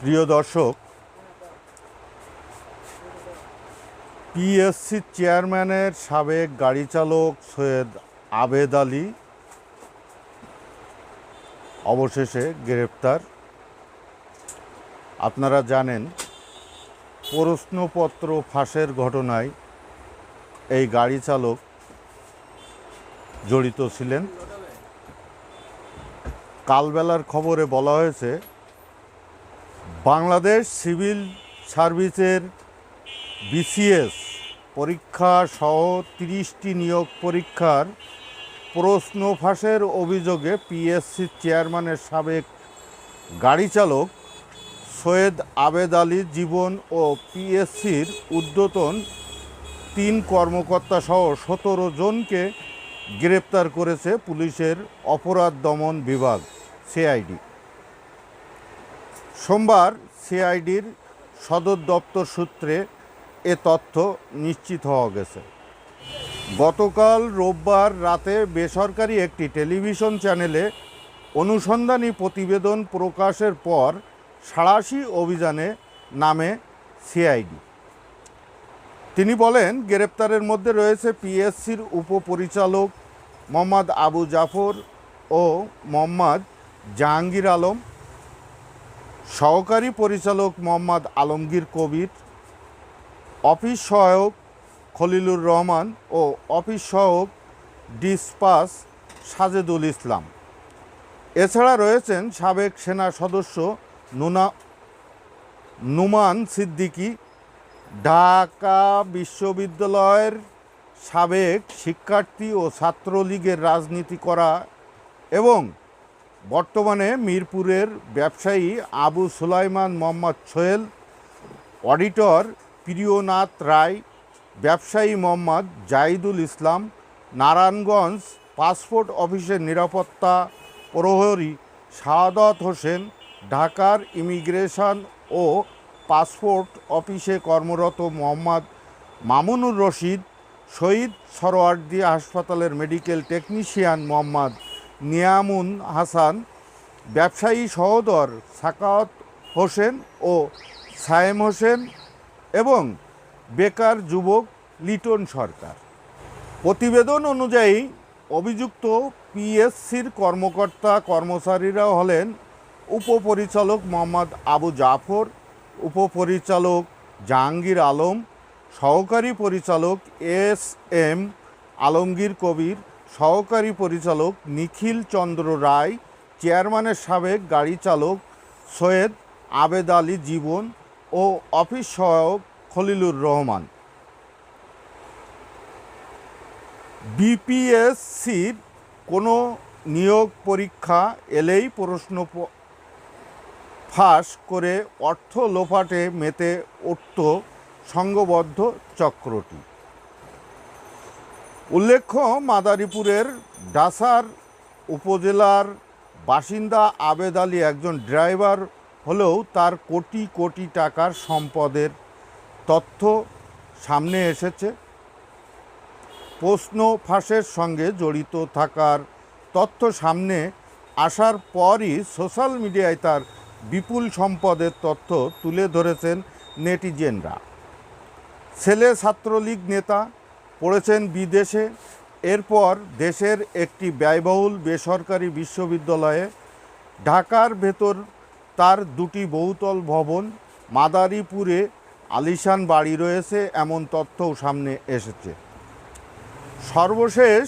প্রিয় দর্শক পিএসসি চেয়ারম্যানের সাবেক গাড়ি চালক সৈয়দ আবেদ আলী অবশেষে গ্রেপ্তার। আপনারা জানেন, প্রশ্নপত্র ফাঁসের ঘটনায় এই গাড়ি চালক জড়িত ছিলেন। কালবেলার খবরে বলা হয়েছে বাংলাদেশ সিভিল সার্ভিসের বিসিএস পরীক্ষা সহ তিরিশটি নিয়োগ পরীক্ষার প্রশ্ন ফাঁসের অভিযোগে পিএসসি চেয়ারম্যানের সাবেক গাড়ি চালক সৈয়দ আবেদ আলী জীবন ও পিএসসির ঊর্ধ্বতন তিন কর্মকর্তা সহ সতেরো জনকে গ্রেপ্তার করেছে পুলিশের অপরাধ দমন বিভাগ, সিআইডি। সোমবার সিআইডির সদর দপ্তর সূত্রে এ তথ্য নিশ্চিত হওয়া গেছে। গতকাল রোববার রাতে বেসরকারি একটি টেলিভিশন চ্যানেলে অনুসন্ধানী প্রতিবেদন প্রকাশের পর সাড়াশি অভিযানে নামে সিআইডি। তিনি বলেন, গ্রেপ্তারের মধ্যে রয়েছে পিএসসির উপপরিচালক মোহাম্মদ আবু জাফর ও মোহাম্মদ জাহাঙ্গীর আলম। সহকারী পরিচালক মোহাম্মদ আলমগীর কবির, অফিস সহায়ক খলিলুর রহমান ও অফিস সহায়ক ডিসপাস সাজেদুল ইসলাম। এছাড়া রয়েছেন সাবেক সেনা সদস্য নুনা, নুমান সিদ্দিকী, ঢাকা বিশ্ববিদ্যালয়ের সাবেক শিক্ষার্থী ও ছাত্রলীগের রাজনীতি করা এবং বর্তমানে মিরপুরের ব্যবসায়ী আবু সুলাইমান মোহাম্মদ সোহেল, অডিটর প্রিয়নাথ রায়, ব্যবসায়ী মোহাম্মদ জাহিদুল ইসলাম, নারায়ণগঞ্জ পাসপোর্ট অফিসের নিরাপত্তা প্রহরী শাহাদত হোসেন, ঢাকার ইমিগ্রেশন ও পাসপোর্ট অফিসে কর্মরত মোহাম্মদ মামুনুর রশিদ, শহীদ সরোয়ার্দি হাসপাতালের মেডিকেল টেকনিশিয়ান মোহাম্মদ নিয়ামুন হাসান, ব্যবসায়ী সহোদর সাকাওয়াত হোসেন ও সায়েম হোসেন এবং বেকার যুবক লিটন সরকার। প্রতিবেদন অনুযায়ী অভিযুক্ত পিএসসির কর্মকর্তা কর্মচারীরা হলেন উপপরিচালক মোহাম্মদ আবু জাফর, উপপরিচালক জাহাঙ্গীর আলম, সহকারী পরিচালক এস এম আলমগীর কবির সহকারী পরিচালক নিখিল চন্দ্র রায়, চেয়ারম্যানের সাবেক গাড়ি চালক সৈয়দ আবেদ আলী জীবন ও অফিস সহায়ক খলিলুর রহমান। বিপিএসসির কোনো নিয়োগ পরীক্ষা এলেই প্রশ্ন ফাঁস করে অর্থ লোপাটে মেতে উঠত সংঘবদ্ধ চক্রটি। উল্লেখ্য, মাদারীপুরের ডাসার উপজেলার বাসিন্দা আবেদ আলী একজন ড্রাইভার হলেও তার কোটি কোটি টাকার সম্পদের তথ্য সামনে এসেছে। প্রশ্ন ফাঁসের সঙ্গে জড়িত থাকার তথ্য সামনে আসার পরই সোশ্যাল মিডিয়ায় তার বিপুল সম্পদের তথ্য তুলে ধরেছেন নেটিজেনরা। ছেলে ছাত্রলীগ নেতা পড়েছেন বিদেশে। এরপর দেশের একটি ব্যয়বহুল বেসরকারি বিশ্ববিদ্যালয়ে ঢাকার ভেতর তার দুটি বহুতল ভবন, মাদারীপুরে আলিশান বাড়ি রয়েছে এমন তথ্যও সামনে এসেছে। সর্বশেষ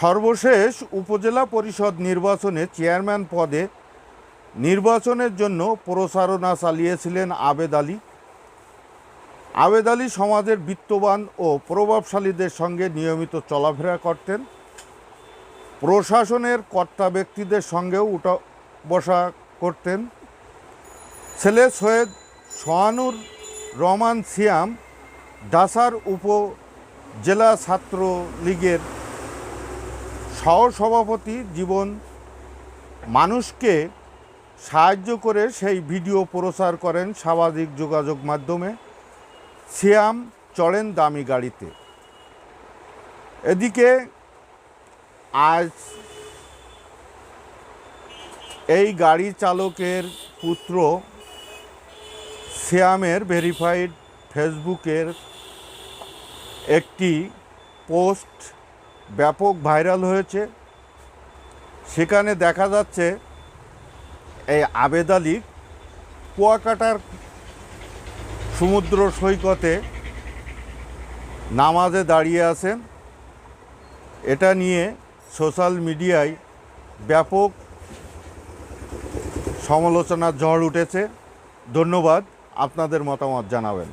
সর্বশেষ উপজেলা পরিষদ নির্বাচনে চেয়ারম্যান পদে নির্বাচনের জন্য প্রচারণা চালিয়েছিলেন আবেদ আলী। আবেদ আলী সমাজের বিত্তবান ও প্রভাবশালীদের সঙ্গে নিয়মিত চলাফেরা করতেন। প্রশাসনের কর্তা ব্যক্তিদের সঙ্গেও উঠা বসা করতেন। ছেলে সৈয়দ সোহানুর রহমান সিয়াম ডাসার উপ জেলা ছাত্র লীগের সহসভাপতি জীবন মানুষকে সাহায্য করে সেই ভিডিও প্রচার করেন সামাজিক যোগাযোগ মাধ্যমে। সিয়াম চড়েন দামি গাড়িতে। এদিকে আজ এই গাড়ি চালকের পুত্র শ্যামের ভেরিফাইড ফেসবুকের একটি পোস্ট ব্যাপক ভাইরাল হয়েছে। সেখানে দেখা যাচ্ছে, এই আবেদ আলী কুয়াকাটার সমুদ্র সৈকতে নামাজে দাঁড়িয়ে আছেন। এটা নিয়ে সোশ্যাল মিডিয়ায় ব্যাপক সমালোচনার ঝড় উঠেছে। ধন্যবাদ, আপনাদের মতামত জানাবেন।